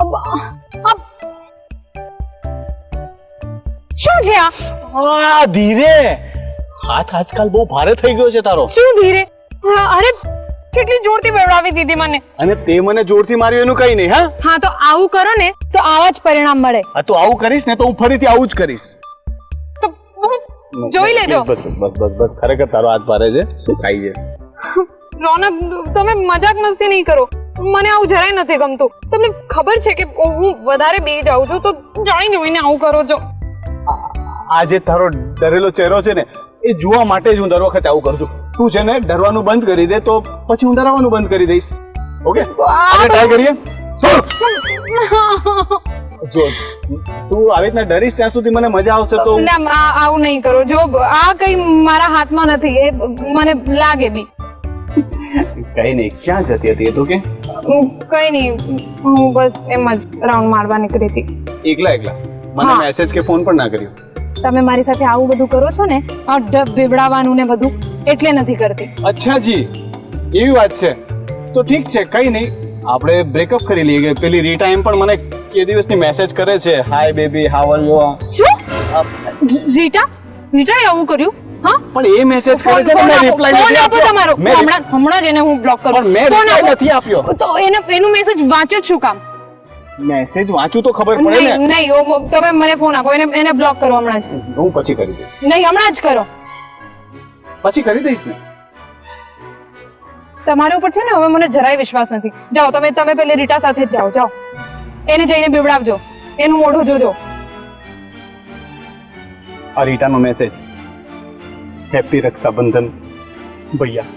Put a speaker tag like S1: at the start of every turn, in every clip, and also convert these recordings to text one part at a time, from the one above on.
S1: અબ- શું છે આ?
S2: આ ધીરે. હાથ આજકાલ બહુ ભારે થઈ ગયો છે તારો.
S1: શું ધીરે? અરે કેટલી જોરથી બેવડાવી દીધી મને.
S2: અને તે મને જોરથી માર્યો એનું કઈ નહીં હા?
S1: હા તો આવું કરો ને તો આવા જ પરિણામ મળે.
S2: હા તો આવું કરીશ ને તો હું ફરીથી આવું જ કરીશ.
S1: તો જોઈ લેજો.
S2: બસ બસ બસ બસ ખરેખર તારો હાથ ભારે છે. શું ખાઈ છે?
S1: રોનક તમે મજાક મસ્તી નહીં કરો. મને આવું જરાય નથી ગમતું. તમને ખબર છે કે હું વધારે બે જાઉં છું તો જાણી જોઈને આવું કરો છો.
S2: આજે તારો ડરેલો ચહેરો છે ને એ જોવા માટે જ હું દર વખતે આવું કરું છું. તું છે ને ડરવાનું બંધ કરી દે તો પછી હું ડરાવવાનું બંધ કરી દઈશ. ઓકે? આપણે ટ્રાય કરીએ. જો તું આવી રીતના ડરીશ ત્યાં સુધી મને મજા આવશે તો
S1: ના આવું નહીં કરો. જો આ કઈ મારા હાથમાં નથી એ મને લાગે બી.
S2: કઈ નહીં ક્યાં જતી હતી? તું કે?
S1: કઈ નહીં હું બસ એમ જ રાઉન્ડ મારવા નીકળી હતી.
S2: એકલા એકલા? મને મેસેજ કે ફોન પણ ના કર્યો?
S1: તમે મારી સાથે આવું બધું કરો છો ને ડબ બીવડાવવાનું ને બધું એટલે નથી કરતી.
S2: અચ્છા જી એવી વાત છે. તો ઠીક છે કઈ નહીં આપણે બ્રેકઅપ કરી લઈએ. કે પેલી રીટા એમ પણ મને કે દિવસની મેસેજ કરે છે. Hi baby how are you
S1: શું? રીટા? રીટા આવું કર્યું? હા?
S2: પણ એ મેસેજ કરે છે મેં રિપ્લાય નથી આપ્યો.
S1: તમારો. હમણાં હમણાં જ એને હું બ્લોક કરું.
S2: પણ મેં
S1: રિપ્લાય
S2: નથી આપ્યો.
S1: તો એને એનું મેસેજ વાંચ્યો છું કામ?
S2: મેસેજ વાંચું તો ખબર પડે ને.
S1: નહીં ઓ- તમે મને ફોન આપો. એને એને બ્લોક કરો હમણાં જ.
S2: હું પછી કરી દઈશ.
S1: નહીં હમણાં જ કરો.
S2: પછી કરી દઈશ ને?
S1: તમારા ઉપર છે ને હવે મને જરાય વિશ્વાસ નથી. જાઓ તમે તમે પેલે રીટા સાથે જ જાઓ જાઓ. એને જઈને બીવડાવજો. એનું મોઢું જોજો.
S2: આ રીટાનો મેસેજ હેપી રક્ષાબંધન. ભૈયા.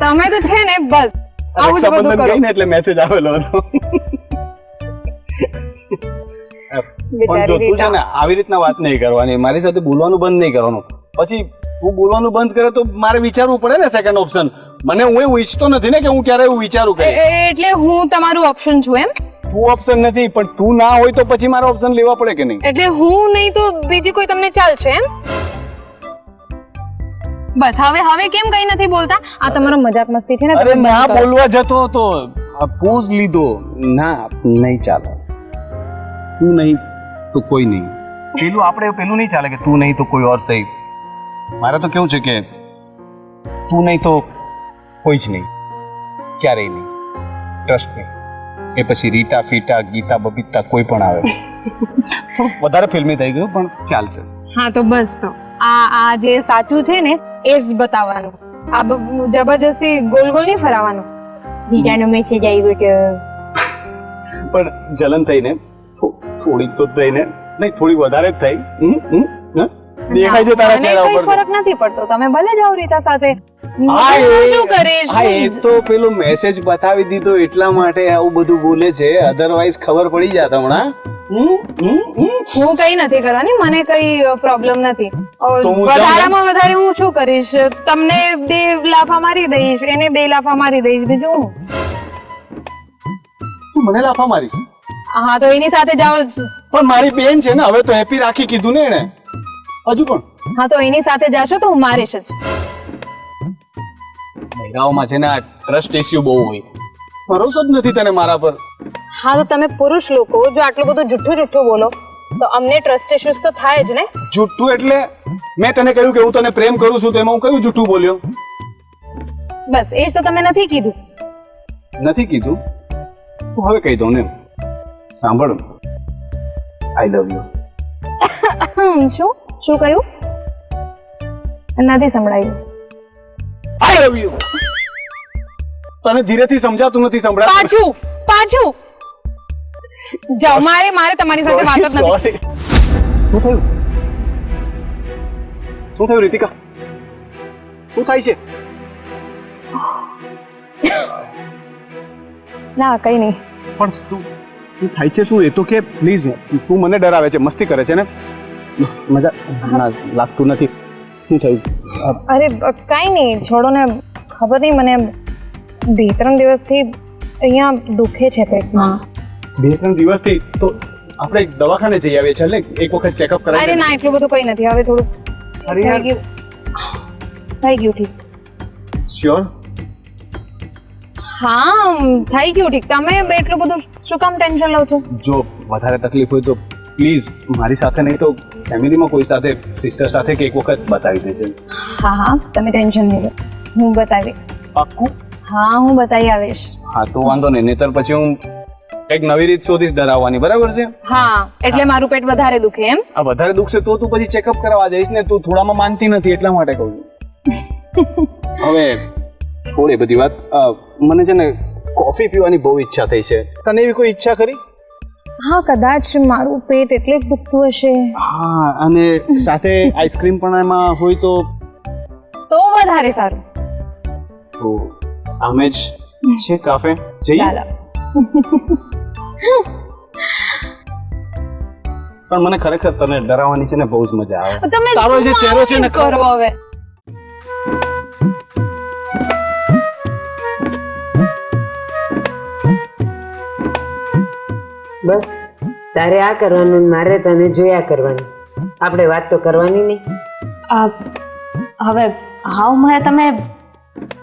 S1: તમે તો છે ને બસ.
S2: રક્ષાબંધન
S1: કરો.
S2: ને એટલે મેસેજ આવેલો હતો. પણ જો તું છે ને આવી રીતના વાત નહીં કરવાની. મારી સાથે બોલવાનું બંધ નહીં કરવાનું. પછી હું બોલવાનું બંધ કરે તો મારે વિચારવું પડે ને સેકન્ડ ઓપ્શન મને હું એવું ઈચ્છતો નથી ને કે હું ક્યારે એવું વિચારું કે
S1: એટલે હું તમારું ઓપ્શન છું એમ?
S2: તું ઓપ્શન નથી પણ તું ના હોય તો પછી મારો ઓપ્શન લેવા પડે કે નહીં?
S1: એટલે હું નહીં તો બીજી કોઈ તમને ચાલશે એમ? બસ હવે હવે કેમ કઈ નથી બોલતા? આ તમારો મજાક મસ્તી છે ને
S2: અરે ના બોલવા જતો હતો. પોઝ લીધો. ના નહીં ચાલે. તું નહીં તો કોઈ નહીં. પેલું આપણે પેલું નહીં ચાલે કે તું નહીં તો કોઈ ઓર સહી. મારે તો કેવું છે કે તું નહીં તો કોઈ જ નહીં. ક્યારેય નહીં. ટ્રસ્ટ નહીં એ પછી રીટા ફીટા ગીતા બબીતા કોઈ પણ આવે. વધારે ફિલ્મી થઈ ગયું પણ ચાલશે.
S1: હા તો બસ તો. આ આ જે સાચું છે ને એ જ બતાવવાનું. આ બ- જબરજસ્તી ગોલ ગોલ નહીં ફરાવાનું બીજાનો મેસેજ આવ્યો છે
S2: પણ જલન થઈને થોડીક તો થઈને નહીં થોડી વધારે જ થઈ. હમ? દેખાય છે તારા ચહેરા ઉપર
S1: ફરક નથી પડતો. તમે ભલે જાઓ રીતા સાથે.
S2: હા
S1: હું
S2: એ-
S1: શું કરીશ?
S2: હા એ તો પેલો મેસેજ બતાવી દીધો એટલા માટે આવું બધું બોલે છે. અધરવાઇઝ ખબર પડી જાત હમણાં. હમ, હમ, હમ.
S1: હું કઈ નથી કરવાની. મને કઈ પ્રોબ્લેમ નથી.
S2: હું
S1: વધારામાં વધારે હું શું કરીશ? તમને બે લાફા મારી દઈશ એને બે લાફા મારી દઈશ. બીજું હું?
S2: મને લાફા મારીશ?
S1: હા તો એની સાથે જાઓ.
S2: પણ મારી બેન છે ને હવે તો હેપી રાખી કીધું ને એને હજુ પણ?
S1: હા તો એની સાથે જાશો તો હું મારીશ જ.
S2: મહિલાઓમાં છે ને આ ટ્રસ્ટ ઇશ્યુ બહુ હોય. ભરોસો જ નથી તને મારા પર.
S1: હા તો તમે પુરુષ લોકો જો આટલું બધું જુઠ્ઠું જુઠ્ઠું બોલો તો અમને ટ્રસ્ટ ઇશ્યુઝ તો થાય જ ને?
S2: જુઠ્ઠું એટલે મેં તને કહ્યું કે હું તને પ્રેમ કરું છું તેમાં હું કયું જુઠ્ઠું બોલ્યો?
S1: બસ એ જ તો તમે નથી કીધું.
S2: નથી કીધું? તો હવે કહી દઉં ને સાંભળ. આઈ લવ યુ
S1: શું? શું કહ્યું? નથી સંભળાયું.
S2: આઈ લવ યુ તને ધીરેથી સમજાતું નથી સંભળાતું
S1: પાછું પાછું. જાઓ મારે મારે તમારી સાથે વાત જ નથી.
S2: શું થયું? શું થયું રીતિકા? શું થાય છે?
S1: ના કઈ નહીં.
S2: પણ શું શું થાય છે શું? એ તો કે પ્લીઝ તું મને ડરાવે છે મસ્તી કરે છે ને? મજા. ના લાગતું નથી. શું થયું?
S1: અરે કાંઈ નહીં. છોડો ને ખબર નહીં મને બે ત્રણ દિવસથી અહીંયા દુખે છે પેટમાં.
S2: બે ત્રણ દિવસથી તો આપણે દવાખાને જઈ આવીએ છીએ એક વખત ચેકઅપ
S1: અરે
S2: કરાવી
S1: ના એટલું બધું કંઈ નથી. હવે થોડું
S2: અરે
S1: થઈ ગયું. થઈ ગયું ઠીક.
S2: શ્યોર
S1: હા થઈ ગયું ઠીક. તમે એટલું બધું શું કામ ટેન્શન લો છો?
S2: જો વધારે તકલીફ હોય તો પ્લીઝ મારી સાથે નહીં તો ફેમિલીમાં કોઈ સાથે સિસ્ટર સાથે કે એક વખત બતાવી દેજે
S1: હા હા તમે ટેન્શન નહીં લો. હું બતાવી.
S2: પાક્કું?
S1: હા હું બતાવી આવીશ.
S2: હા તો વાંધો નહીં. નહીતર પછી હું એક નવી રીત શોધીશ ડરાવવાની બરાબર છે?
S1: હા એટલે મારું પેટ વધારે દુખે એમ.
S2: આ વધારે દુખશે તો તું પછી ચેકઅપ કરાવવા જઈશ ને તું થોડામાં માનતી નથી એટલા માટે કહું છું. હવે છોડ એ બધી વાત. મને છે ને કોફી પીવાની બહુ ઈચ્છા થઈ છે. તને એવી કોઈ ઈચ્છા ખરી?
S1: હા કદાચ મારું પેટ એટલે જ દુખતું હશે.
S2: હા અને સાથે આઈસ્ક્રીમ પણ એમાં હોય તો?
S1: તો વધારે સારું.
S2: તો સામે જ છે કાફે જઈએ? પણ મને ખરેખર તને ડરાવવાની છે ને બહુ જ મજા આવે.
S1: તમે
S2: તારો જે ચહેરો છે ને
S1: આવું કરો હવે?
S3: બસ. તારે આ કરવાનું ને મારે તને જોયા કરવાનું. આપણે વાત તો કરવાની નહીં.
S4: હવે હાવ મને તમે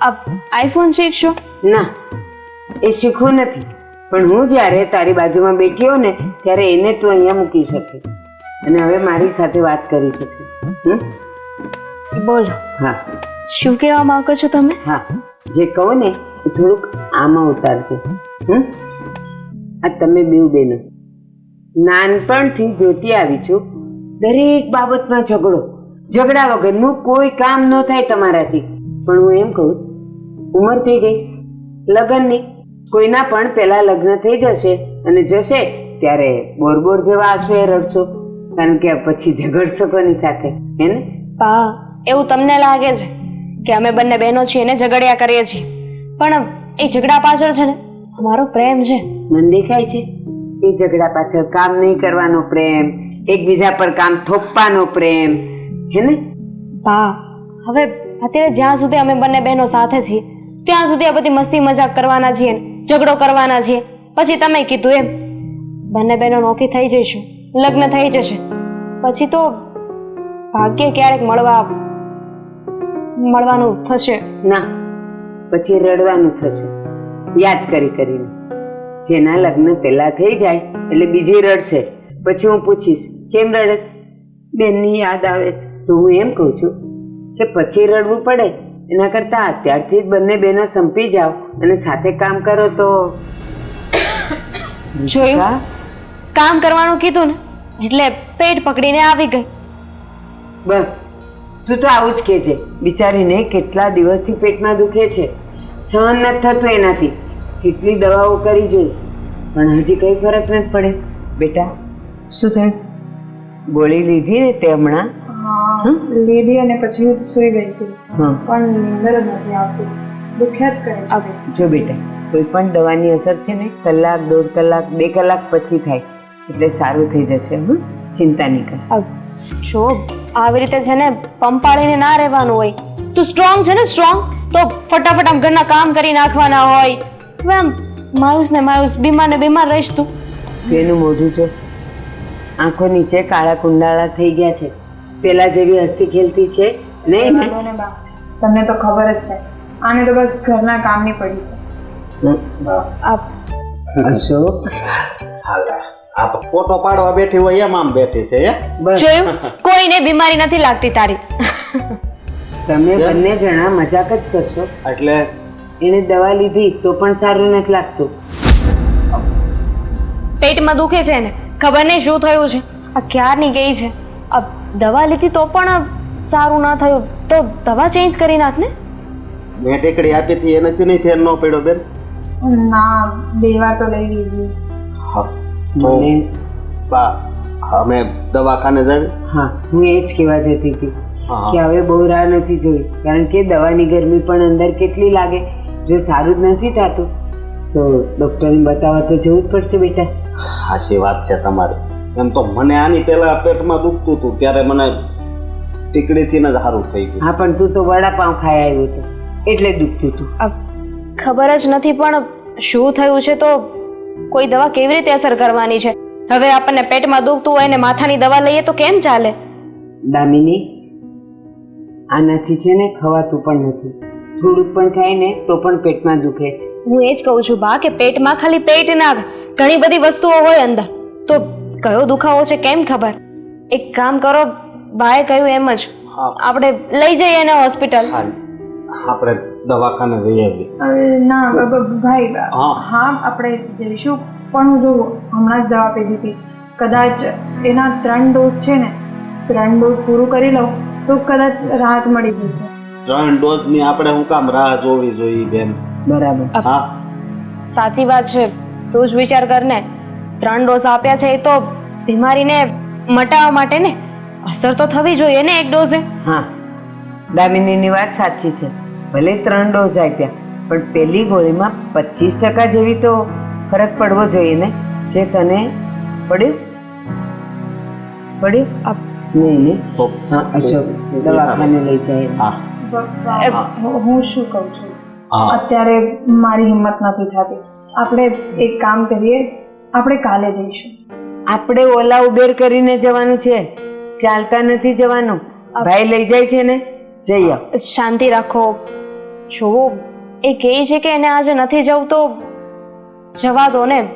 S4: આ આઈફોન શીખશો?
S3: ના એ શીખવું નથી. પણ હું જ્યારે તારી બાજુમાં બેઠી હોઉં ને ત્યારે એને તું અહીંયા મૂકી શકે. અને હવે મારી સાથે વાત કરી શકે?
S4: બોલો.
S3: હા.
S4: શું કહેવા માંગો છો તમે?
S3: હા. જે કહો ને થોડુંક આમાં ઉતારજો. હમ? આ તમે બેવ બેનો. નાનપણથી જોતી આવી છું, દરેક બાબતમાં ઝઘડો. ઝઘડા વગરનું કોઈ કામ ન થાય તમારાથી. પણ હું એમ કહું ઉંમર થઈ ગઈ લગ્નની કોઈના પણ પહેલા લગ્ન થઈ જશે અને જશે ત્યારે બોર બોર જેવા આંસુ એ રડશો, કારણ કે પછી ઝઘડશો કોની સાથે, હે ને?
S4: હા એવું તમને લાગે છે કે અમે બંને બહેનો છીએ ને ઝઘડ્યા કરીએ છીએ. પણ એ ઝઘડા પાછળ છે ને અમારો પ્રેમ છે.
S3: મન દેખાય છે. એ ઝઘડા પાછળ કામ નહીં કરવાનો પ્રેમ એકબીજા પર કામ થોપવાનો પ્રેમ હે ને?
S4: બા હવે અત્યારે જ્યાં સુધી અમે બંને બહેનો સાથે છીએ ત્યાં સુધી આ બધી મસ્તી મજાક કરવાના છીએ ઝઘડો કરવાના છીએ. પછી તમે કીધું એમ બંને બહેનો નોખી થઈ જઈશું લગ્ન થઈ જશે. પછી તો ભાગ્ય ક્યારેક મળવા મળવાનું થશે.
S3: ના પછી રડવાનું થશે. યાદ કરી કરીને. જેના લગ્ન પહેલા થઈ જાય એટલે બીજી રડશે પછી હું પૂછીશ કેમ રડે? બેનની યાદ આવે છે. તો હું એમ કહું છું કે પછી રડવું પડે. એના કરતાં અત્યારથી જ બંને બહેનો સંપી જાઓ અને સાથે કામ કરો તો.
S4: જોયું? કામ કરવાનું કીધું ને એટલે પેટ પકડીને આવી ગઈ.
S3: બસ. તું તો આવું જ કહેજે. બિચારીને કેટલા દિવસથી પેટમાં દુખે છે. સહન નથી થતું એનાથી. કેટલી દવાઓ કરી જોઈ? પણ હજી કઈ ફરક નથી પડે. બેટા શું થાય? ગોળી લીધી ને તે હમણાં? હમ?
S1: લીધી અને પછી સુઈ ગઈ હતી. પણ નિંદર નથી આવતી. દુખ્યા જ કરે છે
S3: જો બેટા કોઈ પણ દવાની અસર છે ને કલાક દોઢ કલાક બે કલાક પછી થાય. એટલે સારું થઈ જશે હં ચિંતા નહીં કર.
S4: જો આવી રીતે છે ને પંપાળીને ના રહેવાનું હોય. તું સ્ટ્રોંગ છે ને સ્ટ્રોંગ તો ફટાફટ આમ ઘરના કામ કરી નાખવાના હોય. હવે આમ માયુસ ને માયુસ બીમાર ને બીમાર રહીશ તું.
S3: તું એનું મોઢું જો. આંખો નીચે કાળા કુંડાળા થઈ ગયા છે. પેલા જેવી હસ્તી ખેલતી છે નહીં ને?
S1: બા. તમને તો ખબર જ છે. આને તો બસ ઘરના કામની પડી છે.
S3: અશોક
S5: આપ. ફોટો પાડવા બેઠી હોય એમ આમ બેઠી છે
S4: જોયું કોઈને બીમારી નથી લાગતી તારી.
S3: તમે બંને જણા મજાક જ કરશો.
S5: એટલે
S3: એને દવા લીધી તો પણ સારું નથી લાગતું.
S4: પેટમાં દુખે છે ને ખબર નહીં શું થયું છે. આ ક્યારની ગઈ છે? આ દવા લીધી તો પણ સારું ના થયું. તો દવા ચેન્જ કરી નાખ ને.
S5: મેં ટેકડી આપી હતી એનાથી નહીં ફેર ન પડ્યો બેન.
S1: ના બે વાર તો લઈ લીધી.
S5: હા તો
S3: મને
S5: બા અમે દવાખાને જઈ
S3: હા હું એ જ કહેવા જતી હતી કે હવે બહુ રાહ નથી જોઈ કારણ કે દવાની ગરમી પણ અંદર કેટલી લાગે. જો સારું જ નથી થતું તો ડૉક્ટરને બતાવવા તો જવું જ પડશે બેટા.
S5: સાચી વાત છે તમારી. એમ તો મને આની પહેલા પેટમાં દુખતું હતું ત્યારે મને ટીકડીથી જ સારું થઈ ગયું.
S3: હા પણ તું તો વડાપાઉં ખાઈ આવ્યો હતો એટલે દુખતું હતું.
S4: આ ખબર જ નથી પણ શું થયું છે તો કોઈ દવા કેવી રીતે અસર કરવાની છે? હવે આપણને પેટમાં દુખતું હોય ને માથાની દવા લઈએ તો કેમ ચાલે?
S3: દામિની આનાથી છે ને ખવાતું પણ નથી. થોડુંક પણ ખાય ને તો પણ પેટમાં દુખે છે.
S4: હું એ જ કહું છું બા કે પેટમાં ખાલી પેટ ના ઘણી બધી વસ્તુઓ હોય અંદર. તો કયો દુખાવો છે કેમ ખબર? એક કામ કરો બાએ કહ્યું એમ જ. આપણે લઈ જઈએ એને હોસ્પિટલ.
S5: આપણે દવાખાને
S6: જઈએ ના ભાઈ
S5: હા.
S6: હા આપણે જઈશું. પણ હું જો હમણાં જ દવા પીધી હતી. કદાચ એના ત્રણ ડોઝ છે ને ત્રણ ડોઝ પૂરું કરી લઉં તો કદાચ રાહત મળી જશે.
S5: ત્રણ ડોઝની આપણે હું કામ રાહ જોવી જોઈએ બેન.
S3: બરાબર.
S5: હા.
S4: સાચી વાત છે. તું જ વિચાર કર ને ત્રણ ડોઝ આપ્યા છે એ તો બીમારીને મટાવવા માટે ને. અસર તો થવી જોઈએ ને એક ડોઝે.
S3: હા. દામિનીની વાત સાચી છે. ભલે ત્રણ ડોઝ આપ્યા પણ પહેલી ગોળીમાં પચીસ ટકા જેવી તો ફરક પડવો જોઈએ ને? જે તને પડ્યું? પડ્યું? નહીં
S5: નહીં.
S3: હા અશોક દવાખાને લઈ જાય.
S5: હા.
S6: હું- શું કહું છું? અત્યારે મારી હિંમત નથી થતી. આપણે એક કામ કરીએ આપણે કાલે જઈશું.
S3: આપણે ઓલા ઉબેર કરીને જવાનું છે. ચાલતા નથી જવાનું. ભાઈ લઈ જાય છે ને? જઈએ
S4: શાંતિ રાખો. જુઓ એ કહે છે કે એને આજે નથી જવું તો જવા દો ને.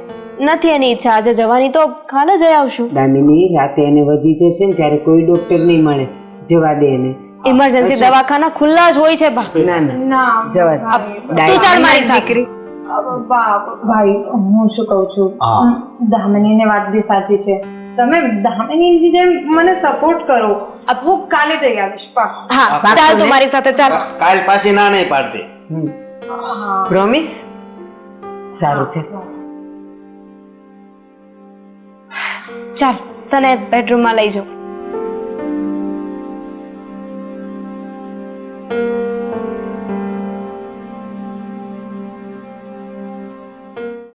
S4: નથી એની ઈચ્છા. આજે જવાની તો કાલે જઈ આવશું.
S3: દામિની રાતે એને વધી જશે ને ત્યારે કોઈ ડોક્ટર નહીં મળે. જવા દે એને.
S4: ઇમરજન્સી દવાખાના ખુલ્લા જ હોય છે બા.
S3: ના ના. જવા
S4: તું ચાલ મારી સાથે.
S3: દીકરી.
S6: ભાઈ હું શું કહું છું?
S5: હા.
S6: દામિનીને વાત બી સાચી છે. તમે દામિનીની જેમ મને સપોર્ટ કરો. હું કાલે જઈ આવીશ.
S4: હા ચાલ તું મારી સાથે ચાલ.
S5: કાલ પાછી ના નહીં પાડતી.
S3: પ્રોમિસ સારું છે.
S4: ચાલ તને બેડરૂમમાં લઈ જાઉં.